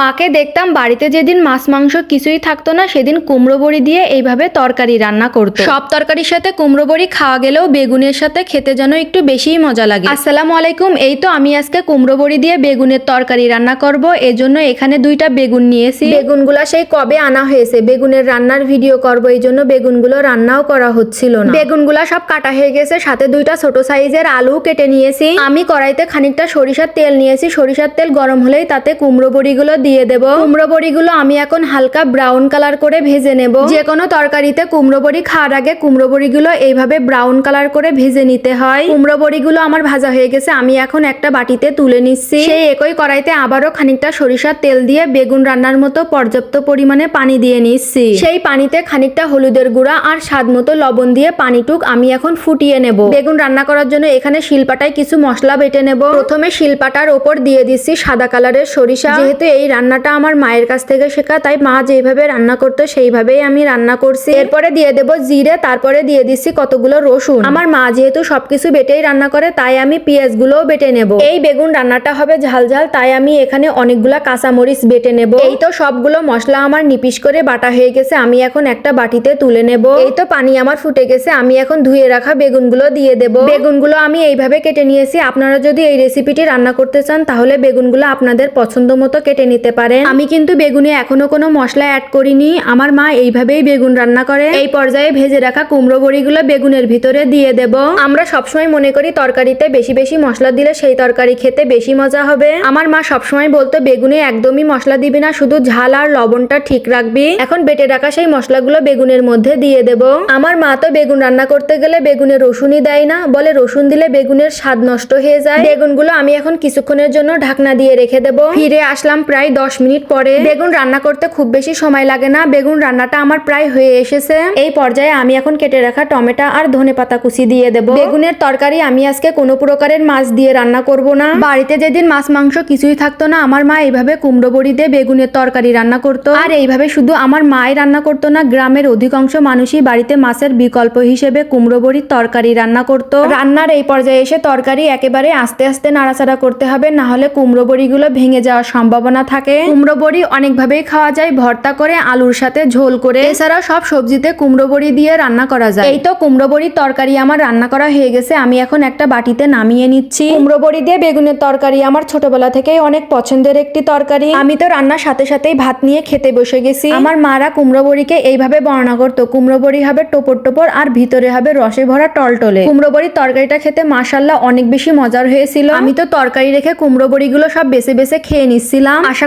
মাকে দেখতাম বাড়িতে যেদিন মাছ মাংস কিছুই থাকতো না সেদিন কুমড়ো বড়ি দিয়ে এইভাবে তরকারি রান্না করতো। সব তরকারির সাথে কুমড়ো বড়ি খাওয়া গেলেও বেগুনের সাথে খেতে যেন একটু বেশিই মজা লাগে। আসসালামু আলাইকুম এই তো আমি আজকে কুমড়ো বড়ি দিয়ে বেগুনের তরকারি রান্না করব। এজন্য এখানে দুইটা বেগুন নিয়েছি। বেগুনগুলা সেই কবে আনা হয়েছে? বেগুনের রান্নার ভিডিও করব এই জন্য বেগুনগুলো রান্নাও করা হচ্ছিল না। বেগুনগুলা সব কাটা হয়ে গেছে সাথে দুইটা ছোট সাইজের আলু কেটে নিয়েছি। আমি কড়াইতে খানিকটা সরিষার তেল নিয়েছি। সরিষার তেল গরম হলেই তাতে কুমড়ো বড়িগুলো দিয়ে দেব। কুমড়ো বড়িগুলো আমি এখন হালকা ব্রাউন কালার করে ভেজে নেব। যে কোনো তরকারিতে কুমড়ো বড়ি খাওয়ার আগে কুমড়ো বড়িগুলো এইভাবে ব্রাউন কালার করে ভেজে নিতে হয়। কুমড়ো বড়িগুলো আমার ভাজা হয়ে গেছে, আমি এখন একটা বাটিতে তুলে নিচ্ছি। সেই একই কড়াইতে আবারও খানিকটা সরিষার তেল দিয়ে বেগুন রান্নার মতো পর্যাপ্ত পরিমাণে পানি দিয়ে নিচ্ছি। সেই পানিতে খানিকটা হলুদের গুঁড়া আর স্বাদ মতো লবণ দিয়ে পানিটুক আমি এখন ফুটিয়ে নেব। বেগুন রান্না করার জন্য এখানে শিলপাটায় কিছু মশলা বেটে নেব। প্রথমে শিলপাটার ওপর দিয়ে দিচ্ছি সাদা কালারের সরিষা। যেহেতু এই রান্নাটা আমার মায়ের কাছ থেকে শেখা, তাই মা যেভাবে রান্না করতো সেইভাবেই আমি রান্না করছি। এরপরে দিয়ে দেব জিরে, তারপরে দিয়ে দিচ্ছি কতগুলো রসুন। আমার মা যেহেতু সবকিছু বেটেই রান্না করে, তাই আমি পেঁয়াজগুলোও বেটে নেব। এই বেগুন রান্নাটা হবে ঝাল ঝাল, তাই আমি এখানে অনেকগুলা কাঁচামরিচ বেটে নেব। এই তো সবগুলো মশলা আমার নিপিস করে বাটা হয়ে গেছে, আমি এখন একটা বাটিতে তুলে নেব। এই তো পানি আমার ফুটে গেছে, আমি এখন ধুয়ে রাখা বেগুনগুলো দিয়ে দেব। বেগুনগুলো আমি এইভাবে কেটে নিয়েছি, আপনারা যদি এই রেসিপিটি রান্না করতে চান, তাহলে বেগুনগুলো আপনাদের পছন্দ মতো কেটে নিতে পারেন? আমি কিন্তু বেগুনে এখনও কোনো মশলা অ্যাড করিনি। আমার মা এইভাবেই বেগুন রান্না করে। এই পর্যায়ে ভেজে রাখা কুমড়ো বড়িগুলো বেগুনের ভিতরে দিয়ে দেব। আমরা সবসময় মনে করি তরকারিতে বেশি বেশি মশলা দিলে সেই তরকারি খেতে বেশি মজা হবে। আমার মা সবসময় বলতো, বেগুনে একদমই মশলা দিবি না, শুধু ঝাল আর লবণটা ঠিক রাখবি। এখন বেটে রাখা সেই মশলাগুলো বেগুনের মধ্যে দিয়ে দেব। আমার মা তো বেগুন রান্না করতে গেলে বেগুনে রসুনই দেয় না। বলে রসুন দিলে বেগুনের স্বাদ নষ্ট হয়ে যায়। বেগুনগুলো আমি এখন কিছুক্ষণের জন্য ঢাকনা দিয়ে রেখে দেব। ফিরে আসলাম প্রায় দশ মিনিট পরে বেগুন রান্না করতে খুব বেশি সময় লাগে না। বেগুন রান্নাটা আমার প্রায় হয়ে এসেছে। এই পর্যায়ে আমি এখন কেটে রাখা টমেটো আর ধনে পাতা কুচি দিয়ে দেব। বেগুনের তরকারি আমি আজকে কোনো প্রকারের মাছ দিয়ে রান্না করব না। বাড়িতে যেদিন মাছ মাংস কিছুই থাকতো না, আমার মা এইভাবে কুমড়ো বড়ি দিয়ে বেগুনের তরকারি রান্না করতো। আর এইভাবে শুধু আমার মাই রান্না করতো না, গ্রামের অধিকাংশ মানুষই বাড়িতে মাছের বিকল্প হিসেবে কুমড়ো বড়ির তরকারি রান্না করতো। রান্নার এই পর্যায়ে এসে তরকারি একেবারে আস্তে আস্তে নাড়াচাড়া করতে হবে, না হলে কুমড়ো বড়িগুলো ভেঙে যাওয়ার সম্ভাবনা থাকে। কুমড়ো বড়ি অনেকভাবেই খাওয়া যায়। ভর্তা করে আলুর সাথে ঝোল করে। এছাড়া সব সবজিতে কুমড়ো বড়ি দিয়ে রান্না করা যায়। এই তো কুমড়ো বড়ির তরকারি আমার রান্না করা হয়ে গেছে। আমি এখন একটা বাটিতে নামিয়ে নিচ্ছি। কুমড়ো বড়ি দিয়ে বেগুনের তরকারি আমার ছোটবেলা থেকেই অনেক পছন্দের একটি তরকারি। আমি তো রান্নার সাথে সাথেই ভাত নিয়ে খেতে বসে গেছি। আমার মারা কুমড়ো বড়িকে এইভাবে বর্ণনা করতো। কুমড়ো বড়ি হবে টোপর টোপর আর ভিতরে হবে রসে ভরা টলটলে। কুমড়ো বড়ির তরকারিটা খেতে মাসাল্লাহ অনেক বেশি মজার হয়েছিল। আমি তো তরকারি রেখে কুমড়ো বড়িগুলো সব বেছে বেছে খেয়ে নিচ্ছিলাম। আশা